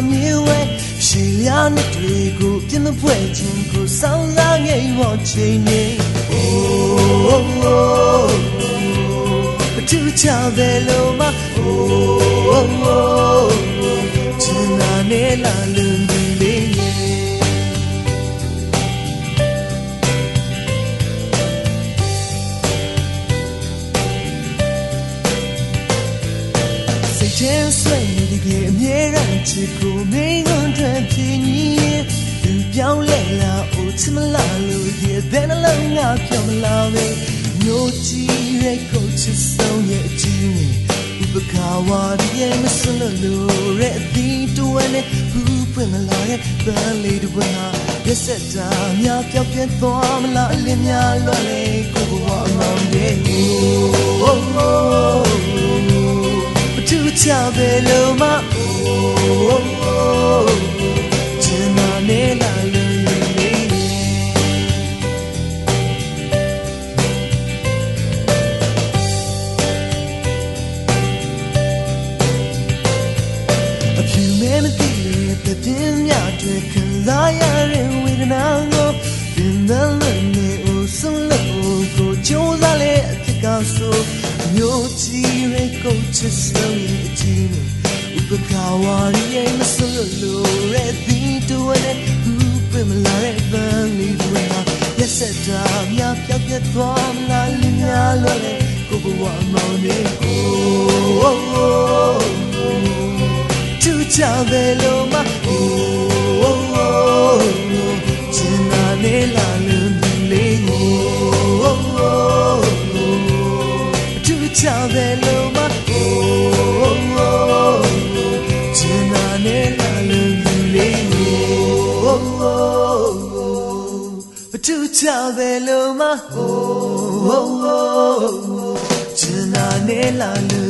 ယူမှုမဲ့ကဘာမြေဝဲရှေလျာနှစ်တွေကိုပြင်းမဖွဲခြင်းကိုစောင်းစားငိမ်ဝချိန်နေ Oh oh oh တူချပဲလို့မ Oh oh oh ချင်လာနေလာလို့ဒီလေးရဲ့စိတ်ထဲဆွဲနေတဲ့အမြဲတမ်း ချစ်ကိုမင်းကွန်ထွက်ဖြစ်ညီရင်သူပြောင်းလဲလာအိုချမလာလို့ရဲ့ဘယ်နှလုံးငါပြောမလာပဲမျိုးကြည့်ရဲ့ကိုချစ်ဆုံးရဲ့အကြည့်နဲ့ဥပကာဝါဒီရဲ့မစလို့လို့ရဲ့အသီးတွဲနဲ့ဘူးပွင့်မလာရဲ့ပန်းလေးတွေဟာရက်စက်တာများပြောင်းပြသွားမလားအလင်းများလွတ်လေကိုဘဝမောင်ရဲ့ oh, oh, oh. တူချပဲလို့မအိုးချင်နာနေလာလို့လေးအဖြူမဲမသိတဲ့ပြင်းမြတွေခံစားရတဲ့ဝေဒနာကိုပြန်သလို့နေအိုဆုံးလို့ကိုကြိုးစားလေအဖြစ်ကဆို မျိုးချီရဲကိုချစ်ဆုံးရဲ့အကြီးနဲ့ဥပကာဝါရီရဲ့မဆိုလို့လို့ရဲ့ဒီတူနဲ့ဘူပမလာရဲ့ဗန်လေးတွေဟာရက်စက်တာများပြောက်ပြတ်သွားမလားလင်းများလို့လေကိုဘဝမောင်နေကိုတူချပဲလို့မ ကိုတူချပဲလို့မအိုးချင်နာနေလာလို့